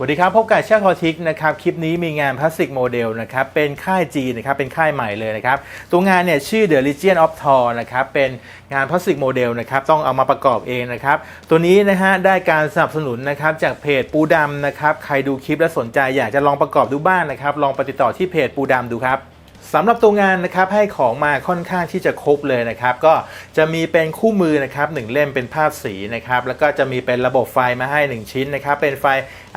สวัสดีครับ พบกับเช่าคอทิกนะครับ คลิปนี้มีงานพลาสติกโมเดลนะครับ เป็นค่ายจีนนะครับ เป็นค่ายใหม่เลยนะครับ ตัวงานเนี่ยชื่อ The Legion of Thor นะครับ เป็นงานพลาสติกโมเดลนะครับ ต้องเอามาประกอบเองนะครับ ตัวนี้นะฮะ ได้การสนับสนุนนะครับ จากเพจปูดำนะครับ ใครดูคลิปและสนใจอยากจะลองประกอบดูบ้างนะครับ ลองไปติดต่อที่เพจปูดำดูครับ สำหรับตัวงานนะครับให้ของมาค่อนข้างที่จะครบเลยนะครับ ก็จะมีเป็นคู่มือนะครับหนึ่งเล่มเป็นภาพสีนะครับแล้วก็จะมีเป็นระบบไฟมาให้ 1 ชิ้นนะครับ เป็นไฟ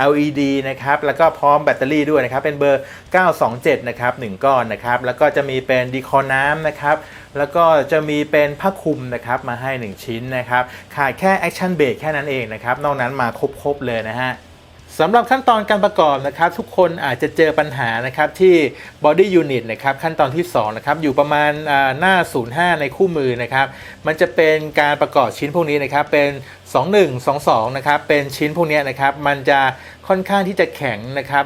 LED นะครับแล้วก็พร้อมแบตเตอรี่ด้วยนะครับเป็นเบอร์ 927 นะครับ1ก้อนนะครับแล้วก็จะมีเป็นดีคอน้ำนะครับแล้วก็จะมีเป็นผ้าคลุมนะครับมาให้ 1 ชิ้นนะครับขาดแค่แอคชั่นเบรกแค่นั้นเองนะครับนอกนั้นมาครบๆเลยนะฮะ สำหรับขั้นตอนการประกอบนะครับ ทุกคนอาจจะเจอปัญหานะครับที่ body unit นะครับขั้นตอนที่2นะครับอยู่ประมาณอ่าหน้า 05 ในคู่มือนะครับ มันจะเป็นการประกอบชิ้นพวกนี้นะครับเป็น 21 22 นะครับเป็นชิ้นพวกนี้นะครับ มันจะ ค่อนข้างที่จะแข็งนะครับ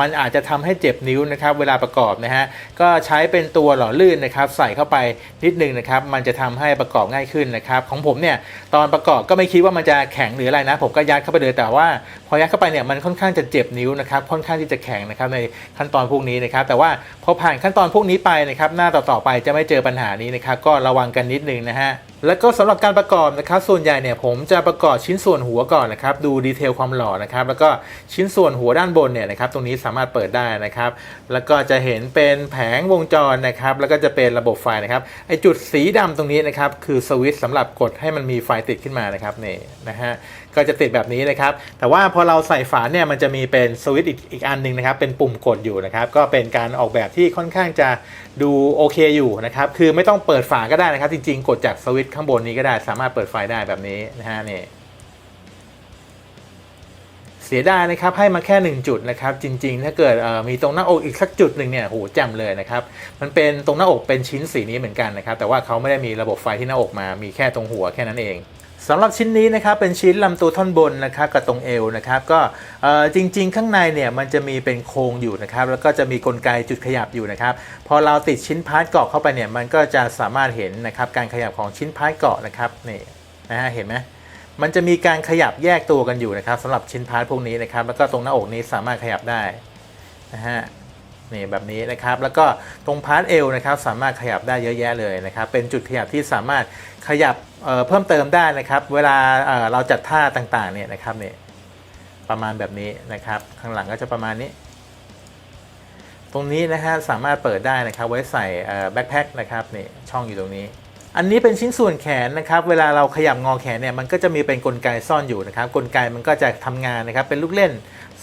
มันอาจจะทำให้เจ็บนิ้วนะครับเวลาประกอบนะฮะก็ใช้เป็นตัวหล่อลื่นนะครับใส่เข้าไปนิดนึงนะครับมันจะทำให้ประกอบง่ายขึ้นนะครับของผมเนี่ยตอนประกอบก็ไม่คิดว่ามันจะแข็งหรืออะไรนะ ผมก็ยัดเข้าไปเลยแต่ว่าพอยัดเข้าไปเนี่ยมันค่อนข้างจะเจ็บนิ้วนะครับค่อนข้างที่จะแข็งนะครับในขั้นตอนพวกนี้นะครับแต่ว่าพอผ่านขั้นตอนพวกนี้ไปนะครับหน้าต่อๆไปจะไม่เจอปัญหานี้นะครับก็ระวังกันนิดนึงนะฮะ แล้วก็สำหรับการประกอบนะครับ ส่วนใหญ่เนี่ยผมจะประกอบชิ้นส่วนหัวก่อนนะครับ ดูดีเทลความหล่อนะครับ แล้วก็ชิ้นส่วนหัวด้านบนเนี่ยนะครับ ตรงนี้สามารถเปิดได้นะครับ แล้วก็จะเห็นเป็นแผงวงจรนะครับ แล้วก็จะเป็นระบบไฟนะครับ ไอจุดสีดำตรงนี้นะครับ คือสวิตช์สำหรับกดให้มันมีไฟติดขึ้นมานะครับนี่นะฮะ ก็จะติดแบบนี้นะครับ แต่ว่าพอเราใส่ฝาเนี่ยมันจะมีเป็นสวิตช์อีกอันหนึ่งนะครับ เป็นปุ่มกดอยู่นะครับ ก็เป็นการออกแบบที่ค่อนข้างจะดูโอเคอยู่นะครับ คือไม่ต้องเปิดฝาก็ได้นะครับ จริงๆ กดจากสวิตช์ข้างบนนี้ก็ได้ สามารถเปิดไฟได้แบบนี้นะฮะนี่เสียดายนะครับให้มาแค่ 1 จุดนะครับจริง ๆ ถ้าเกิดมีตรงหน้าอกอีกสักจุดหนึ่งเนี่ยโหแจ่มเลยนะครับมันเป็นตรงหน้าอกเป็นชิ้นสีนี้เหมือนกันนะครับแต่ว่าเขาไม่ได้มีระบบไฟที่หน้าอกมามีแค่ตรงหัวแค่นั้นเอง สำหรับชิ้นนี้นะครับเป็นชิ้นลำตัวท่อนบนนะครับกับตรงเอวนะครับก็จริง ๆ ข้างในเนี่ยมันจะมีเป็นโครงอยู่นะครับแล้วก็จะมีกลไกจุดขยับอยู่นะครับพอเราติดชิ้นพาร์ทเกาะเข้าไปเนี่ยมันก็จะสามารถเห็นนะครับการขยับของชิ้นพาร์ทเกาะนะครับนี่นะฮะเห็นไหมมันจะมีการขยับแยกตัวกันอยู่นะครับสำหรับชิ้นพาร์ทพวกนี้นะครับแล้วก็ตรงหน้าอกนี้สามารถขยับได้นะฮะ นี่แบบนี้นะครับแล้วก็ตรงพาร์ทเอวนะครับสามารถขยับได้เยอะแยะเลยนะครับเป็นจุดขยับที่สามารถขยับเเพิ่มเติมได้นะครับ เวลาเเราจัดท่าต่างๆเนี่ยนะครับเนี่ยประมาณแบบนี้นะครับ ข้างหลังก็จะประมาณนี้ ตรงนี้นะฮะสามารถเปิดได้นะครับ ไว้ใส่แบ็คแพ็คนะครับนี่ช่องอยู่ตรงนี้อันนี้เป็นชิ้นส่วนแขนนะครับ เวลาเราขยับงอแขนเนี่ยมันก็จะมีเป็นกลไกซ่อนอยู่นะครับ กลไกมันก็จะทำงานนะครับ เป็นลูกเล่น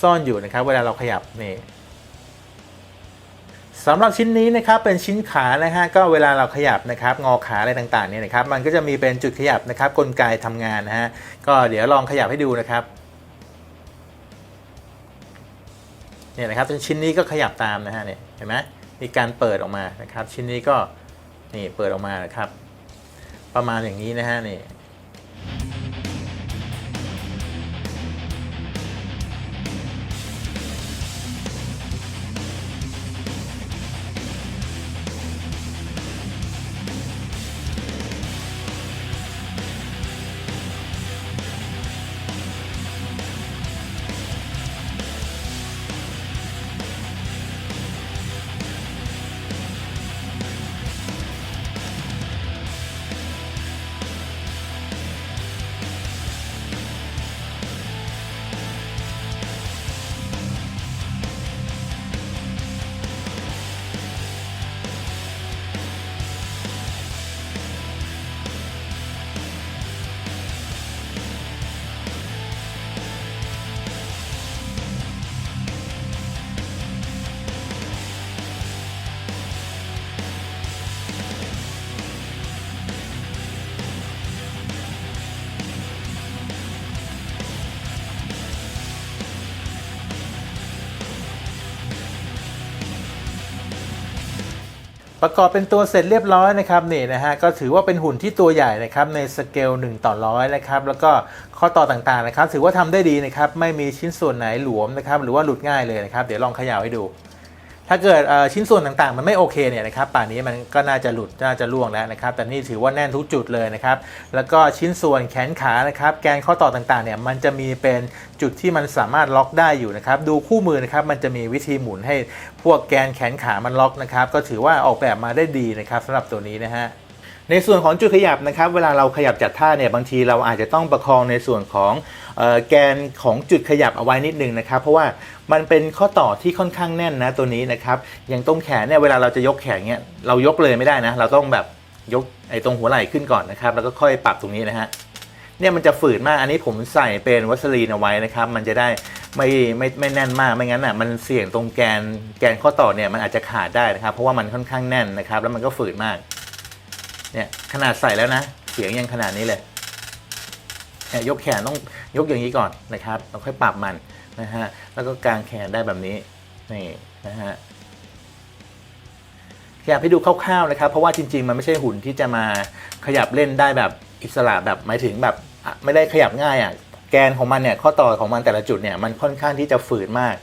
ซ่อนอยู่นะครับ เวลาเราขยับนี่ สำหรับชิ้นนี้นะครับเป็นชิ้นขานะฮะก็เวลาเราขยับนะครับงอขาอะไรต่างๆเนี่ยนะครับมันก็จะมีเป็นจุดขยับนะครับกลไกทำงานนะฮะก็เดี๋ยวลองขยับให้ดูนะครับเนี่ยนะครับชิ้นนี้ก็ขยับตามนะฮะเนี่ยเห็นไหมมีการเปิดออกมานะครับ ชิ้นนี้ก็นี่เปิดออกมานะครับ ประมาณอย่างนี้นะฮะนี่ ประกอบเป็นตัวเสร็จเรียบร้อยนะครับนี่นะฮะก็ถือว่าเป็นหุ่นที่ตัวใหญ่นะครับในสเกล1ต่อร้อยนะครับแล้วก็ข้อต่อต่างๆนะครับ ถือว่าทำได้ดีนะครับไม่มีชิ้นส่วนไหนหลวมนะครับหรือว่าหลุดง่ายเลยนะครับเดี๋ยวลองเขย่าให้ดู ถ้าเกิดชิ้นส่วนต่างๆ มันไม่โอเคเนี่ยนะครับป่านนี้มันก็น่าจะหลุดน่าจะล่วงแล้วนะครับ แต่นี่ถือว่าแน่นทุกจุดเลยนะครับ แล้วก็ชิ้นส่วนแขนขานะครับ แกนข้อต่อต่างๆเนี่ยมันจะมีเป็นจุดที่มันสามารถล็อกได้อยู่นะครับ ดูคู่มือนะครับมันจะมีวิธีหมุนให้พวกแกนแขนขามันล็อกนะครับ ก็ถือว่าออกแบบมาได้ดีนะครับสำหรับตัวนี้นะฮะ ในส่วนของจุดขยับนะครับ เวลาเราขยับจัดท่าเนี่ยบางทีเราอาจจะต้องประคองในส่วนของออแกนของจุดขยับเอาไว้นิดนึงนะครับ เพราะว่ามันเป็นข้อต่อที่ค่อนข้างแน่นนะตัวนี้นะครับอย่างตรงแขนเนี่ยเวลาเราจะยกแขนเนี่ยเรายกเลยไม่ได้นะ เราต้องแบบยกไอ้ตรงหัวไหล่ขึ้นก่อนนะครับ แล้วก็ค่อยปรับตรงนี้นะฮะเนี่ยมันจะฝืดมากอันนี้ผมใส่เป็นวัสลีนเอาไว้นะครับ มันจะได้ไม่ไม่ไม่แน่นมากไม่งั้นอะมันเสี่ยงตรงแกนแกนข้อต่อเนี่ยมันอาจจะขาดได้นะครับ เพราะว่ามันค่อนข้างแน่นนะครับ แล้วมันก็ฝืดมาก เนี่ยขนาดใส่แล้วนะ เสียงยังขนาดนี้เลยเยกแขนต้องยกอย่างนี้ก่อนนะครับแล้วค่อยปรับมันนะฮะแล้วก็กางแขนได้แบบนี้นี่นะฮะอยากให้ดูคร่าวๆนะครับ เพราะว่าจริง ๆ มันไม่ใช่หุ่นที่จะมาขยับเล่นได้แบบอิสระแบบหมายถึงแบบไม่ได้ขยับง่ายอะแกนของมันเนี่ยข้อต่อของมันแต่ละจุดเนี่ยมันค่อนข้างที่จะฝืดมาก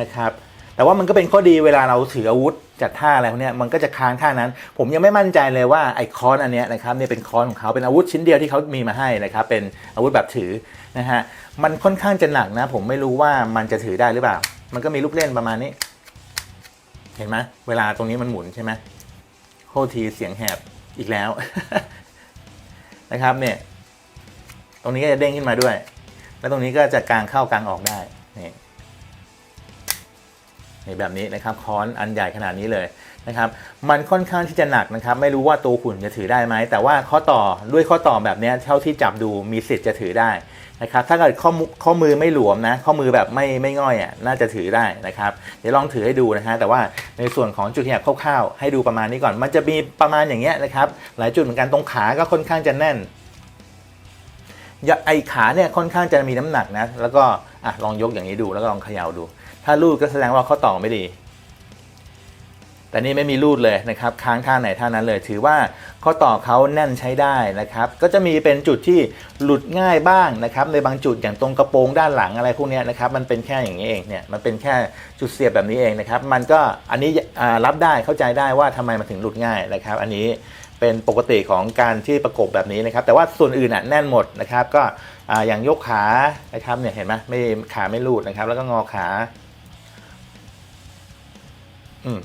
นะครับ แต่ว่ามันก็เป็นข้อดีเวลาเราถืออาวุธจัดท่าอะไรพวกนี้มันก็จะค้างท่านั้น ผมยังไม่มั่นใจเลยว่าไอ้ค้อนอันนี้นะครับเนี่ยเป็นค้อนของเขาเป็นอาวุธชิ้นเดียวที่เขามีมาให้นะครับเป็นอาวุธแบบถือนะฮะมันค่อนข้างจะหนักนะ ผมไม่รู้ว่ามันจะถือได้หรือเปล่า มันก็มีลูกเล่นประมาณนี้ เห็นไหมเวลาตรงนี้มันหมุนใช่ไหมโทษทีเสียงแหบอีกแล้วนะครับเนี่ยตรงนี้ก็จะเด้งขึ้นมาด้วย แล้วตรงนี้ก็จะกลางเข้ากลางออกได้นี่ นี่แบบนี้นะครับค้อนอันใหญ่ขนาดนี้เลยนะครับมันค่อนข้างที่จะหนักนะครับ ไม่รู้ว่าตัวหุ่นจะถือได้ไหม แต่ว่าข้อต่อด้วยข้อต่อแบบนี้เท่าที่จับดูมีสิทธิ์จะถือได้นะครับถ้าเกิดข้อมือข้อมือไม่หลวมนะ ข้อมือแบบไม่ไม่ง่อยอะน่าจะถือได้นะครับ เดี๋ยวลองถือให้ดูนะฮะแต่ว่าในส่วนของจุดขยับคร่าวๆ ให้ดูประมาณนี้ก่อน มันจะมีประมาณอย่างเงี้ยนะครับ หลายจุดเหมือนกันตรงขาก็ค่อนข้างจะแน่นยาไอขาเนี่ยค่อนข้างจะมีน้ำหนักนะ แล้วก็อะลองยกอย่างนี้ดูแล้วก็ลองเขย่าดู ถ้ารูดก็แสดงว่าข้อต่อไม่ดี แต่นี่ไม่มีรูดเลยนะครับ ค้างท่าไหนท่านั้นเลย ถือว่าข้อต่อเขาแน่นใช้ได้นะครับ ก็จะมีเป็นจุดที่หลุดง่ายบ้างนะครับ ในบางจุดอย่างตรงกระโปรงด้านหลังอะไรพวกนี้นะครับ มันเป็นแค่อย่างนี้เองเนี่ย มันเป็นแค่จุดเสียบแบบนี้เองนะครับ มันก็อันนี้รับได้เข้าใจได้ว่าทำไมมันถึงหลุดง่ายนะครับ อันนี้เป็นปกติของการที่ประกบแบบนี้นะครับ แต่ว่าส่วนอื่นอะแน่นหมดนะครับ ก็อย่างยกขานะครับเนี่ยเห็นไหมไม่ขาไม่รูดนะครับ แล้วก็งอขา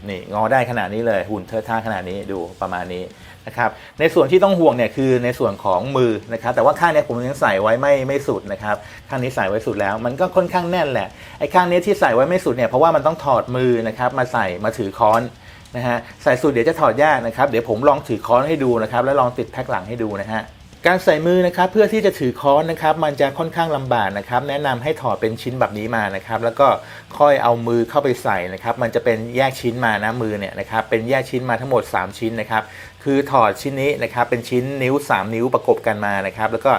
นี่งอได้ขนาดนี้เลยหุ่นเทอะท่าขนาดนี้ดูประมาณนี้นะครับในส่วนที่ต้องห่วงเนี่ยคือในส่วนของมือนะครับแต่ว่าข้างนี้ผมยังใส่ไว้ไม่ไม่สุดนะครับข้างนี้ใส่ไว้สุดแล้ว มันก็ค่อนข้างแน่นแหละไอ้ข้างนี้ที่ใส่ไว้ไม่สุดเนี่ยเพราะว่ามันต้องถอดมือนะครับมาใส่มาถือค้อนนะฮะใส่สูตรเดี๋ยวจะถอดยากนะครับเดี๋ยวผมลองถือค้อนให้ดูนะครับแล้วลองติดแพ็คหลังให้ดูนะฮะ การใส่มือนะครับเพื่อที่จะถือค้อนนะครับ มันจะค่อนข้างลำบากนะครับ แนะนำให้ถอดเป็นชิ้นแบบนี้มานะครับ แล้วก็ค่อยเอามือเข้าไปใส่นะครับ มันจะเป็นแยกชิ้นมานะมือเนี่ยนะครับเป็นแยกชิ้นมาทั้งหมด 3 ชิ้นนะครับคือถอดชิ้นนี้นะครับเป็นชิ้นนิ้ว 3 นิ้วประกบกันมานะครับ แล้วก็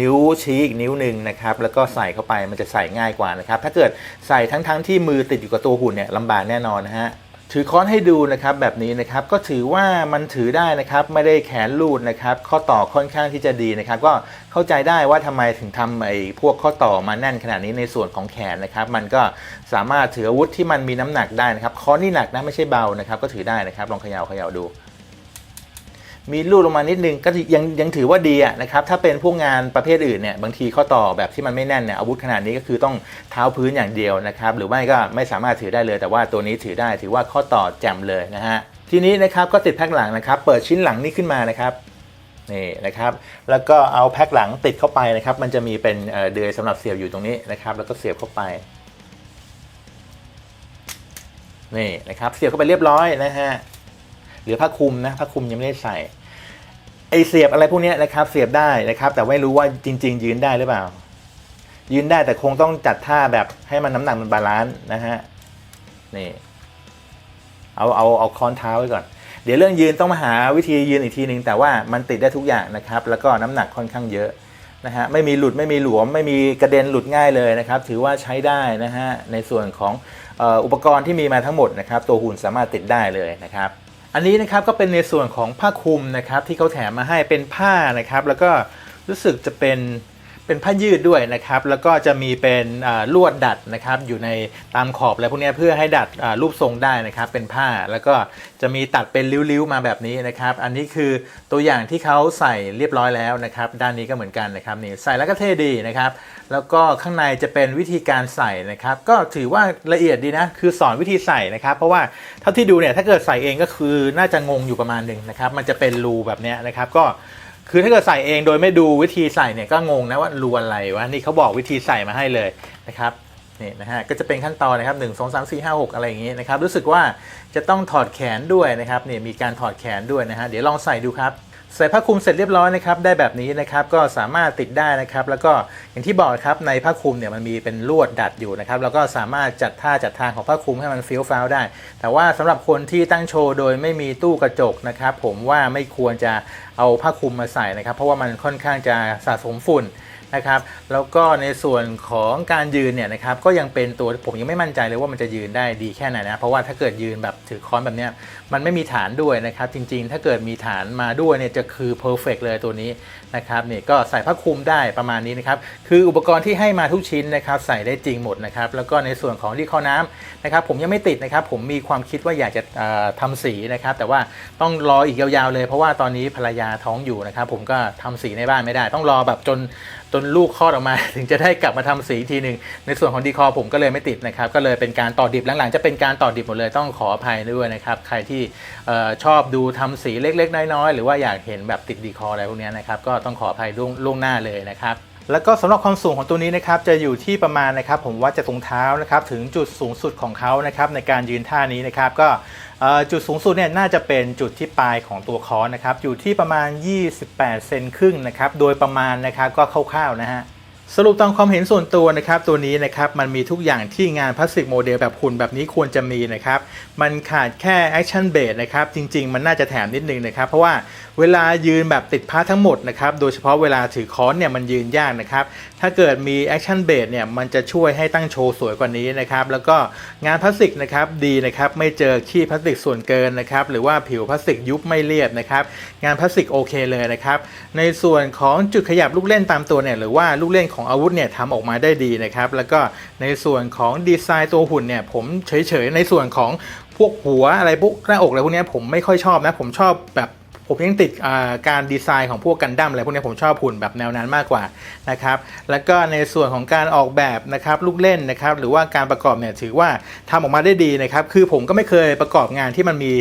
นิ้วชี้อีกนิ้วหนึ่งนะครับแล้วก็ใส่เข้าไปมันจะใส่ง่ายกว่านะครับ ถ้าเกิดใส่ทั้งๆที่มือติดอยู่กับตัวหุ่นเนี่ยลำบากแน่นอนนะฮะ ถือค้อนให้ดูนะครับแบบนี้นะครับก็ถือว่ามันถือได้นะครับไม่ได้แขนรูดนะครับข้อต่อค่อนข้างที่จะดีนะครับ ก็เข้าใจได้ว่าทำไมถึงทำไอ้พวกข้อต่อมาแน่นขนาดนี้ในส่วนของแขนนะครับ มันก็สามารถถืออาวุธที่มันมีน้ำหนักได้นะครับค้อนนี่หนักนะไม่ใช่เบานะครับ ก็ถือได้นะครับลองเขย่าเขย่าดู มีรูดลงมานิดนึงก็ยังยังถือว่าดีอะนะครับถ้าเป็นพวกงานประเภทอื่นเนี่ยบางทีข้อต่อแบบที่มันไม่แน่นเนี่ยอาวุธขนาดนี้ก็คือต้องเท้าพื้นอย่างเดียวนะครับหรือไม่ก็ไม่สามารถถือได้เลย แต่ว่าตัวนี้ถือได้ถือว่าข้อต่อแจ่มเลยนะฮะทีนี้นะครับก็ติดแพ็คหลังนะครับ เปิดชิ้นหลังนี้ขึ้นมานะครับนี่นะครับ แล้วก็เอาแพ็คหลังติดเข้าไปนะครับ มันจะมีเป็นเอ่อเดือยสำหรับเสียบอยู่ตรงนี้นะครับ แล้วก็เสียบเข้าไปนี่นะครับ เสียบเข้าไปเรียบร้อยนะฮะเหลือผ้าคลุมนะผ้าคลุมยังไม่ได้ใส่ ไอเสียบอะไรพวกนี้นะครับเสียบได้นะครับ แต่ไม่รู้ว่าจริง ๆ ยืนได้หรือเปล่า ยืนได้แต่คงต้องจัดท่าแบบให้มันน้ำหนักมันบาลานซ์นะฮะนี่เอาเอาเอาค้อนเท้าไว้ก่อน เดี๋ยวเรื่องยืนต้องมาหาวิธียืนอีกทีหนึ่งแต่ว่ามันติดได้ทุกอย่างนะครับ แล้วก็น้ำหนักค่อนข้างเยอะนะฮะไม่มีหลุดไม่มีหลวม ไม่มีกระเด็นหลุดง่ายเลยนะครับ ถือว่าใช้ได้นะฮะในส่วนของอุปกรณ์ที่มีมาทั้งหมดนะครับ ตัวหุ่นสามารถติดได้เลยนะครับ อันนี้นะครับก็เป็นในส่วนของผ้าคลุมนะครับที่เขาแถมมาให้เป็นผ้านะครับ แล้วก็รู้สึกจะเป็น เป็นผ้ายืดด้วยนะครับแล้วก็จะมีเป็นลวดดัดนะครับอยู่ในตามขอบอะไรพวกนี้เพื่อให้ดัดรูปทรงได้นะครับเป็นผ้าแล้วก็จะมีตัดเป็นริ้วๆมาแบบนี้นะครับอันนี้คือตัวอย่างที่เขาใส่เรียบร้อยแล้วนะครับด้านนี้ก็เหมือนกันนะครับนี่ใส่แล้วก็เท่ดีนะครับแล้วก็ข้างในจะเป็นวิธีการใส่นะครับก็ถือว่าละเอียดดีนะคือสอนวิธีใส่นะครับ เพราะว่าเท่าที่ดูเนี่ยถ้าเกิดใส่เองก็คือน่าจะงงอยู่ประมาณหนึ่งนะครับมันจะเป็นรูแบบนี้นะครับก็ คือถ้าเกิดใส่เองโดยไม่ดูวิธีใส่เนี่ยก็งงนะว่ารูอะไรวะนี่เขาบอกวิธีใส่มาให้เลยนะครับนี่นะฮะก็จะเป็นขั้นตอนนะครับ1 2 3 4 5 6อะไรอย่างงี้นะครับรู้สึกว่าจะต้องถอดแขนด้วยนะครับนี่มีการถอดแขนด้วยนะฮะเดี๋ยวลองใส่ดูครับ ใส่ผ้าคลุมเสร็จเรียบร้อยนะครับได้แบบนี้นะครับก็สามารถติดได้นะครับ แล้วก็อย่างที่บอกครับในผ้าคลุมเนี่ยมันมีเป็นลวดดัดอยู่นะครับแล้วก็สามารถจัดท่าจัดทางของผ้าคลุมให้มันฟี้ยวฟ้าวได้ แต่ว่าสำหรับคนที่ตั้งโชว์โดยไม่มีตู้กระจกนะครับ ผมว่าไม่ควรจะเอาผ้าคลุมมาใส่นะครับ เพราะว่ามันค่อนข้างจะสะสมฝุ่นนะครับแล้วก็ในส่วนของการยืนเนี่ยนะครับก็ยังเป็นตัวผมยังไม่มั่นใจเลยว่ามันจะยืนได้ดีแค่ไหนนะเพราะว่าถ้าเกิดยืนแบบ ถือค้อนแบบนี้มันไม่มีฐานด้วยนะครับจริงๆ ถ้าเกิดมีฐานมาด้วยเนี่ยจะคือเพอร์เฟกเลยตัวนี้นะครับนี่ก็ใส่ผ้าคลุมได้ประมาณนี้นะครับคืออุปกรณ์ที่ให้มาทุกชิ้นนะครับใส่ได้จริงหมดนะครับแล้วก็ในส่วนของที่ข้อน้ำนะครับผมยังไม่ติดนะครับผมมีความคิดว่าอยากจะเอ่อทำสีนะครับแต่ว่าต้องรออีกยาวๆเลย เพราะว่าตอนนี้ภรรยาท้องอยู่นะครับผมก็ทำสีในบ้านไม่ได้ ต้องรอแบบจนจนลูกคลอดออกมา ถึงจะได้กลับมาทำสีทีหนึ่งในส่วนของดีคอผมก็เลยไม่ติดนะครับ ก็เลยเป็นการต่อดิบหลังๆ จะเป็นการต่อดิบหมดเลยต้องขออภัยด้วยนะครับ ใครที่ออชอบดูทำสีเล็กๆ น้อยๆ หรือว่าอยากเห็นแบบติดดีคออะไรพวกนี้นะครับ ก็ต้องขออภัยล่วงหน้าเลยนะครับ แล้วก็สำหรับความสูงของตัวนี้นะครับจะอยู่ที่ประมาณนะครับผมวัดจากตรงเท้านะครับถึงจุดสูงสุดของเขานะครับในการยืนท่านี้นะครับก็จุดสูงสุดเนี่ยน่าจะเป็นจุดที่ปลายของตัวคอนนะครับอยู่ที่ประมาณ 28 เซนครึ่งนะครับโดยประมาณนะครับก็คร่าวๆนะฮะสรุปตามความเห็นส่วนตัวนะครับตัวนี้นะครับมันมีทุกอย่างที่งานพลาสติกโมเดลแบบหุ่นแบบนี้ควรจะมีนะครับมันขาดแค่แอคชั่นเบสนะครับจริง ๆ มันน่าจะแถมนิดนึงนะครับเพราะว่า เวลายืนแบบติดพาร์ททั้งหมดนะครับ โดยเฉพาะเวลาถือค้อนเนี่ยมันยืนยากนะครับ ถ้าเกิดมีแอคชั่นเบสเนี่ยมันจะช่วยให้ตั้งโชว์สวยกว่านี้นะครับ แล้วก็งานพลาสติกนะครับดีนะครับไม่เจอขี้พลาสติกส่วนเกินนะครับ หรือว่าผิวพลาสติกยุบไม่เรียบนะครับ งานพลาสติกโอเคเลยนะครับ ในส่วนของจุดขยับลูกเล่นตามตัวเนี่ยหรือว่าลูกเล่นของอาวุธเนี่ยทำออกมาได้ดีนะครับ แล้วก็ในส่วนของดีไซน์ตัวหุ่นเนี่ยผมเฉยๆในส่วนของพวกหัวอะไรพวกหน้าอกอะไรพวกนี้ผมไม่ค่อยชอบนะผมชอบแบบ ผมยังติดการดีไซน์ของพวกกันดั้มอะไรพวกนี้ผมชอบหุ่นแบบแนวนั้นมากกว่านะครับ แล้วก็ในส่วนของการออกแบบนะครับลูกเล่นนะครับ หรือว่าการประกอบเนี่ยถือว่าทำออกมาได้ดีนะครับ คือผมก็ไม่เคยประกอบงานที่มันมี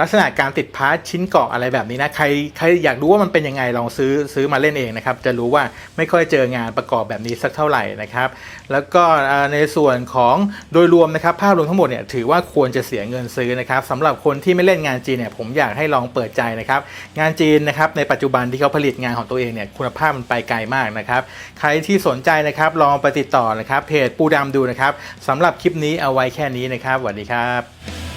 ลักษณะการติดพาร์ทชิ้นเกาะอะไรแบบนี้นะใครใครอยากรู้ว่ามันเป็นยังไงลองซื้อซื้อมาเล่นเองนะครับ จะรู้ว่าไม่ค่อยเจองานประกอบแบบนี้สักเท่าไหร่นะครับ แล้วก็ในส่วนของโดยรวมนะครับ ภาพรวมทั้งหมดเนี่ยถือว่าควรจะเสียเงินซื้อนะครับสำหรับคนที่ไม่เล่นงานจีนเนี่ยผมอยากให้ลองเปิดใจนะครับ งานจีนนะครับในปัจจุบันที่เขาผลิตงานของตัวเองเนี่ยคุณภาพมันไปไกลมากนะครับ ใครที่สนใจนะครับลองไปติดต่อนะครับเพจปูดำดูนะครับสำหรับคลิปนี้เอาไว้แค่นี้นะครับสวัสดีครับ